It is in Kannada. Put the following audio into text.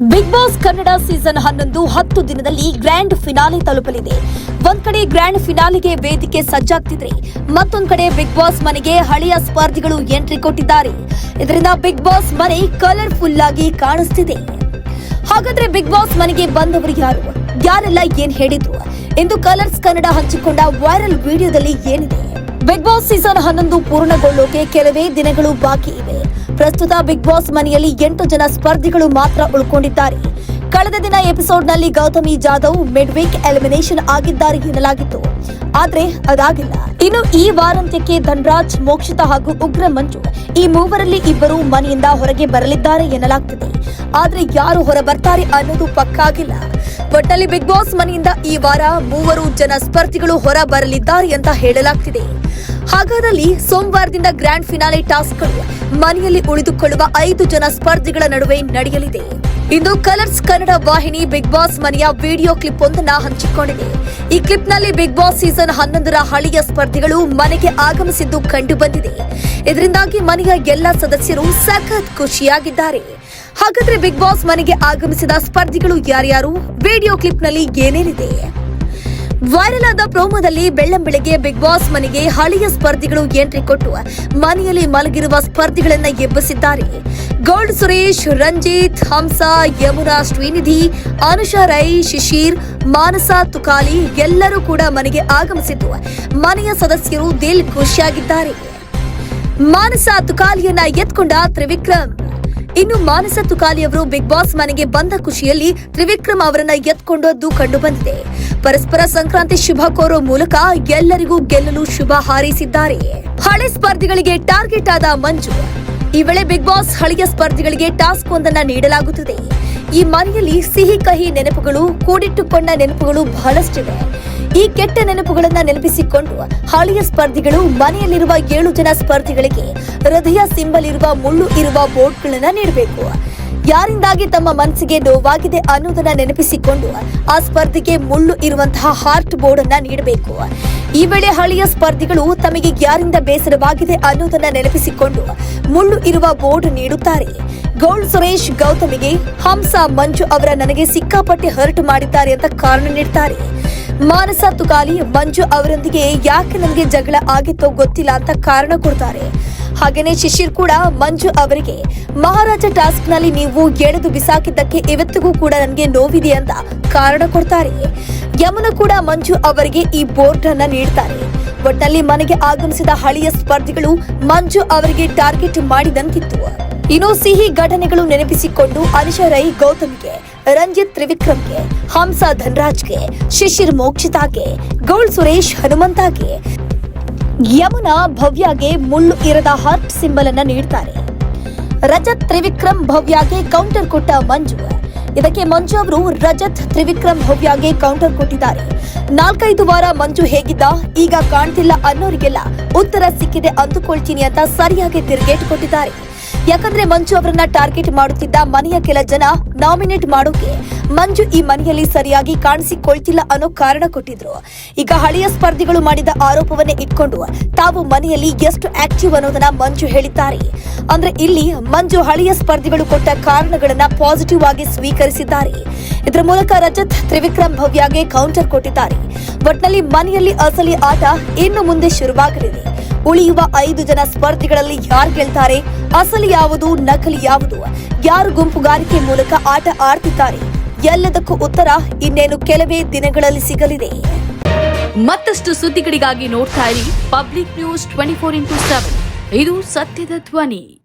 ಬಿಗ್ ಬಾಸ್ ಕನ್ನಡ ಸೀಸನ್ ಹನ್ನೊಂದು, ಹತ್ತು ದಿನದಲ್ಲಿ ಗ್ರ್ಯಾಂಡ್ ಫಿನಾಲೆ ತಲುಪಲಿದೆ. ಒಂದ್ ಕಡೆ ಗ್ರ್ಯಾಂಡ್ ಫಿನಾಲೆಗೆ ವೇದಿಕೆ ಸಜ್ಜಾಗ್ತಿದ್ರೆ, ಮತ್ತೊಂದ್ ಕಡೆ ಬಿಗ್ ಬಾಸ್ ಮನೆಗೆ ಹಳೆಯ ಸ್ಪರ್ಧಿಗಳು ಎಂಟ್ರಿ ಕೊಟ್ಟಿದ್ದಾರೆ. ಇದರಿಂದ ಬಿಗ್ ಬಾಸ್ ಮನೆ ಕಲರ್ಫುಲ್ ಆಗಿ ಕಾಣಿಸ್ತಿದೆ. ಹಾಗಾದ್ರೆ ಬಿಗ್ ಬಾಸ್ ಮನೆಗೆ ಬಂದವರು ಯಾರು? ಯಾರೆಲ್ಲ ಏನ್ ಹೇಳಿದ್ರು? ಎಂದು ಕಲರ್ಸ್ ಕನ್ನಡ ಹಂಚಿಕೊಂಡ ವೈರಲ್ ವಿಡಿಯೋದಲ್ಲಿ ಏನಿದೆ? ಬಿಗ್ ಬಾಸ್ ಸೀಸನ್ ಹನ್ನೊಂದು ಪೂರ್ಣಗೊಳ್ಳೋಕೆ ಕೆಲವೇ ದಿನಗಳು ಬಾಕಿ ಇವೆ. ಪ್ರಸ್ತುತ ಬಿಗ್ ಬಾಸ್ ಮನೆಯಲ್ಲಿ ಎಂಟು ಜನ ಸ್ಪರ್ಧಿಗಳು ಮಾತ್ರ ಉಳ್ಕೊಂಡಿದ್ದಾರೆ. ಕಳೆದ ದಿನ ಎಪಿಸೋಡ್ನಲ್ಲಿ Gautami Jadhav mid week elimination ಆಗಿದ್ದಾರೆ ಎನ್ನಲಾಗಿತ್ತು. ಆದ್ರೆ ಅದಾಗಿಲ್ಲ. ಇನ್ನು ಈ ವಾರಾಂತ್ಯಕ್ಕೆ ಧನ್ರಾಜ್, ಮೋಕ್ಷಿತ ಹಾಗೂ ಉಗ್ರ ಮಂಜು ಈ ಮೂವರಲ್ಲಿ ಇಬ್ಬರು ಮನೆಯಿಂದ ಹೊರಗೆ ಬರಲಿದ್ದಾರೆ ಎನ್ನಲಾಗ್ತಿದೆ. ಆದ್ರೆ ಯಾರು ಹೊರ ಬರ್ತಾರೆ ಅನ್ನೋದು ಪಕ್ಕಾಗಿಲ್ಲ ಒಟ್ಟಲ್ಲಿ ಬಿಗ್ ಬಾಸ್ ಮನೆಯಿಂದ ಈ ವಾರ ಮೂವರು ಜನ ಸ್ಪರ್ಧಿಗಳು ಹೊರ ಬರಲಿದ್ದಾರೆ ಅಂತ ಹೇಳಲಾಗ್ತಿದೆ. ಹಾಗಾದಲ್ಲಿ ಸೋಮವಾರದಿಂದ ಗ್ರ್ಯಾಂಡ್ ಫಿನಾಲೆ ಟಾಸ್ಕ್ಗಳು ಮನೆಯಲ್ಲಿ ಉಳಿದುಕೊಳ್ಳುವ ಐದು ಜನ ಸ್ಪರ್ಧಿಗಳ ನಡುವೆ ನಡೆಯಲಿದೆ. ಇಂದು ಕಲರ್ಸ್ ಕನ್ನಡ ವಾಹಿನಿ ಬಿಗ್ ಬಾಸ್ ಮನೆಯ ವಿಡಿಯೋ ಕ್ಲಿಪ್ ಒಂದನ್ನ ಹಂಚಿಕೊಂಡಿದೆ. ಈ ಕ್ಲಿಪ್ನಲ್ಲಿ ಬಿಗ್ ಬಾಸ್ ಸೀಸನ್ ಹನ್ನೊಂದರ ಹಳೆಯ ಸ್ಪರ್ಧಿಗಳು ಮನೆಗೆ ಆಗಮಿಸಿದ್ದು ಕಂಡು ಬಂದಿದೆ ಇದರಿಂದಾಗಿ ಮನೆಯ ಎಲ್ಲ ಸದಸ್ಯರು ಸಖತ್ ಖುಷಿಯಾಗಿದ್ದಾರೆ. ಹಾಗಾದ್ರೆ ಬಿಗ್ ಬಾಸ್ ಮನೆಗೆ ಆಗಮಿಸಿದ ಸ್ಪರ್ಧಿಗಳು ಯಾರ್ಯಾರು? ವಿಡಿಯೋ ಕ್ಲಿಪ್ನಲ್ಲಿ ಏನೇನಿದೆ? ವೈರಲ್ ಆದ ಪ್ರೋಮೋದಲ್ಲಿ ಬೆಳ್ಳಂಬೆಳಗ್ಗೆ ಬಿಗ್ ಬಾಸ್ ಮನೆಗೆ ಹಳೆಯ ಸ್ಪರ್ಧಿಗಳು ಎಂಟ್ರಿ ಕೊಟ್ಟು ಮನೆಯಲ್ಲಿ ಮಲಗಿರುವ ಸ್ಪರ್ಧಿಗಳನ್ನ ಎಬ್ಬಿಸಿದ್ದಾರೆ. ಗೋಲ್ಡ್ ಸುರೇಶ್, ರಂಜಿತ್, ಹಂಸ, ಯಮುನಾ, ಶ್ರೀನಿಧಿ, ಅನುಷಾ ರೈ, ಶಿಶಿರ್, ಮಾನಸ, ತುಕಾಲಿ ಎಲ್ಲರೂ ಕೂಡ ಮನೆಗೆ ಆಗಮಿಸಿದ್ದು ಮನೆಯ ಸದಸ್ಯರು ದಿಲ್ ಖುಷಿಯಾಗಿದ್ದಾರೆ. ಮಾನಸ, ತುಕಾಲಿಯನ್ನ ಎತ್ಕೊಂಡ ತ್ರಿವಿಕ್ರಮ್. ಇನ್ನು ಮಾನಸ ತುಕಾಲಿ ಅವರು ಬಿಗ್ ಬಾಸ್ ಮನೆಗೆ ಬಂದ ಖುಷಿಯಲ್ಲಿ ತ್ರಿವಿಕ್ರಮ್ ಅವರನ್ನ ಎತ್ಕೊಂಡದ್ದು ಕಂಡು ಬಂದಿದೆ. ಪರಸ್ಪರ ಸಂಕ್ರಾಂತಿ ಶುಭ ಕೋರೋ ಮೂಲಕ ಎಲ್ಲರಿಗೂ ಗೆಲ್ಲಲು ಶುಭ ಹಾರೈಸಿದ್ದಾರೆ. ಹಳೆ ಸ್ಪರ್ಧಿಗಳಿಗೆ ಟಾರ್ಗೆಟ್ ಆದ ಮಂಜು. ಈ ವೇಳೆ ಬಿಗ್ ಬಾಸ್ ಹಳೆಯ ಸ್ಪರ್ಧಿಗಳಿಗೆ ಟಾಸ್ಕ್ ಒಂದನ್ನ ನೀಡಲಾಗುತ್ತದೆ. ಈ ಮನೆಯಲ್ಲಿ ಸಿಹಿ ಕಹಿ ನೆನಪುಗಳು, ಕೂಡಿಟ್ಟುಕೊಂಡ ನೆನಪುಗಳು ಬಹಳಷ್ಟಿವೆ. ಈ ಕೆಟ್ಟ ನೆನಪುಗಳನ್ನ ನೆನಪಿಸಿಕೊಂಡು ಹಳೆಯ ಸ್ಪರ್ಧಿಗಳು, ಮನೆಯಲ್ಲಿರುವ ಏಳು ಜನ ಸ್ಪರ್ಧಿಗಳಿಗೆ ಹೃದಯ ಸಿಂಬಲ್ ಇರುವ ಮುಳ್ಳು ಇರುವ ಬೋರ್ಡ್ಗಳನ್ನ ನೀಡಬೇಕು. ಯಾರಿಂದಾಗಿ ತಮ್ಮ ಮನಸ್ಸಿಗೆ ನೋವಾಗಿದೆ ಅನ್ನೋದನ್ನ ನೆನಪಿಸಿಕೊಂಡು ಆ ಸ್ಪರ್ಧಿಗೆ ಮುಳ್ಳು ಇರುವಂತಹ ಹಾರ್ಟ್ ಬೋರ್ಡ್ ಅನ್ನ ನೀಡಬೇಕು. ಈ ವೇಳೆ ಹಳೆಯ ಸ್ಪರ್ಧಿಗಳು ತಮಗೆ ಯಾರಿಂದ ಬೇಸರವಾಗಿದೆ ಅನ್ನೋದನ್ನ ನೆನಪಿಸಿಕೊಂಡು ಮುಳ್ಳು ಇರುವ ಬೋರ್ಡ್ ನೀಡುತ್ತಾರೆ. ಗೌಲ್ ಸುರೇಶ್ ಗೌತಮಿಗೆ ಹಂಸ ಮಂಜು ಅವರ ನನಗೆ ಸಿಕ್ಕಾಪಟ್ಟೆ ಹರ್ಟ್ ಮಾಡಿದ್ದಾರೆ ಅಂತ ಕಾರಣ ನೀಡ್ತಾರೆ. ಮಾನಸ ತುಕಾಲಿ ಮಂಜು ಅವರೊಂದಿಗೆ ಯಾಕೆ ನನಗೆ ಜಗಳ ಆಗಿತ್ತೋ ಗೊತ್ತಿಲ್ಲ ಅಂತ ಕಾರಣ ಕೊಡ್ತಾರೆ. ಹಾಗೆಯೇ ಶಿಶಿರ್ ಕೂಡ ಮಂಜು ಅವರಿಗೆ, ಮಹಾರಾಜ ಟಾಸ್ಕ್ನಲ್ಲಿ ನೀವು ಎಳೆದು ಬಿಸಾಕಿದ್ದಕ್ಕೆ ಇವತ್ತಿಗೂ ಕೂಡ ನನಗೆ ನೋವಿದೆ ಅಂತ ಕಾರಣ ಕೊಡ್ತಾರೆ. ಯಮುನ ಕೂಡ ಮಂಜು ಅವರಿಗೆ ಈ ಬೋರ್ಡ್ ಅನ್ನ ನೀಡ್ತಾರೆ. ಒಟ್ಟಲ್ಲಿ ಮನೆಗೆ ಆಗಮಿಸಿದ ಹಳೆಯ ಸ್ಪರ್ಧಿಗಳು ಮಂಜು ಅವರಿಗೆ ಟಾರ್ಗೆಟ್ ಮಾಡಿದಂತಿತ್ತು ಇನ್ನು ಸಿಹಿ ಘಟನೆಗಳು ನೆನಪಿಸಿಕೊಂಡು ಅನಿಶಾ ರೈ ಗೌತಮ್ಗೆ, ರಂಜಿತ್ ತ್ರಿವಿಕ್ರಮ್ಗೆ, ಹಂಸ ಧನ್ರಾಜ್ಗೆ, ಶಿಶಿರ್ ಮೋಕ್ಷಿತಾಗೆ, ಗೌಳ್ ಸುರೇಶ್ ಹನುಮಂತಾಗೆ. ಯಮುನಾ ಭವ್ಯಾಗೆ ಮುಳ್ಳು ಇರದ ಹಾರ್ಟ್ ಸಿಂಬಲ್ ಅನ್ನ ನೀಡ್ತಾರೆ. ರಜತ್ ತ್ರಿವಿಕ್ರಮ್ ಭವ್ಯಾಗೆ ಕೌಂಟರ್ ಕೊಟ್ಟ ಮಂಜು. ಇದಕ್ಕೆ ಮಂಜು ಅವರು ರಜತ್ ತ್ರಿವಿಕ್ರಮ್ ಭವ್ಯಾಗೆ ಕೌಂಟರ್ ಕೊಟ್ಟಿದ್ದಾರೆ. ನಾಲ್ಕೈದು ವಾರ ಮಂಜು ಹೇಗಿದ್ದ, ಈಗ ಕಾಣ್ತಿಲ್ಲ ಅನ್ನೋರಿಗೆಲ್ಲ ಉತ್ತರ ಸಿಕ್ಕಿದೆ ಅಂದುಕೊಳ್ತೀನಿ ಅಂತ ಸರಿಯಾಗಿ ತಿರುಗೇಟು ಕೊಟ್ಟಿದ್ದಾರೆ. ಯಾಕಂದ್ರೆ ಮಂಜು ಅವರನ್ನ ಟಾರ್ಗೆಟ್ ಮಾಡುತ್ತಿದ್ದ ಮನೆಯ ಕೆಲ ಜನ ನಾಮಿನೇಟ್ ಮಾಡೋಕೆ ಮಂಜು ಈ ಮನೆಯಲ್ಲಿ ಸರಿಯಾಗಿ ಕಾಣಿಸಿಕೊಳ್ತಿಲ್ಲ ಅನ್ನೋ ಕಾರಣ ಕೊಟ್ಟಿದ್ರು. ಈಗ ಹಳೆಯ ಸ್ಪರ್ಧಿಗಳು ಮಾಡಿದ ಆರೋಪವನ್ನೇ ಇಟ್ಕೊಂಡು ತಾವು ಮನೆಯಲ್ಲಿ ಎಷ್ಟು ಆಕ್ಟಿವ್ ಅನ್ನೋದನ್ನ ಮಂಜು ಹೇಳಿದ್ದಾರೆ. ಅಂದ್ರೆ ಇಲ್ಲಿ ಮಂಜು ಹಳೆಯ ಸ್ಪರ್ಧಿಗಳು ಕೊಟ್ಟ ಕಾರಣಗಳನ್ನ ಪಾಸಿಟಿವ್ ಆಗಿ ಸ್ವೀಕರಿಸಿದ್ದಾರೆ. ಇದರ ಮೂಲಕ ರಜತ್, ತ್ರಿವಿಕ್ರಮ್ ಭವ್ಯಾಗೆ ಕೌಂಟರ್ ಕೊಟ್ಟಿದ್ದಾರೆ. ಒಟ್ನಲ್ಲಿ ಮನೆಯಲ್ಲಿ ಅಸಲಿ ಆಟ ಇನ್ನು ಮುಂದೆ ಶುರುವಾಗಲಿದೆ. ಉಳಿಯುವ ಐದು ಜನ ಸ್ಪರ್ಧಿಗಳಲ್ಲಿ ಯಾರು ಗೆಲ್ತಾರೆ? ಅಸಲಿ ಯಾವುದು, ನಕಲಿ ಯಾವುದು? ಯಾರು ಗುಂಪುಗಾರಿಕೆ ಮೂಲಕ ಆಟ ಆಡ್ತಿದ್ದಾರೆ? ಎಲ್ಲದಕ್ಕೂ ಉತ್ತರ ಇನ್ನೇನು ಕೆಲವೇ ದಿನಗಳಲ್ಲಿ ಸಿಗಲಿದೆ. ಮತ್ತಷ್ಟು ಸುದ್ದಿಗಳಿಗಾಗಿ ನೋಡ್ತಾ ಇರಿ public news twenty four into seven. ಇದು ಸತ್ಯದ ಧ್ವನಿ.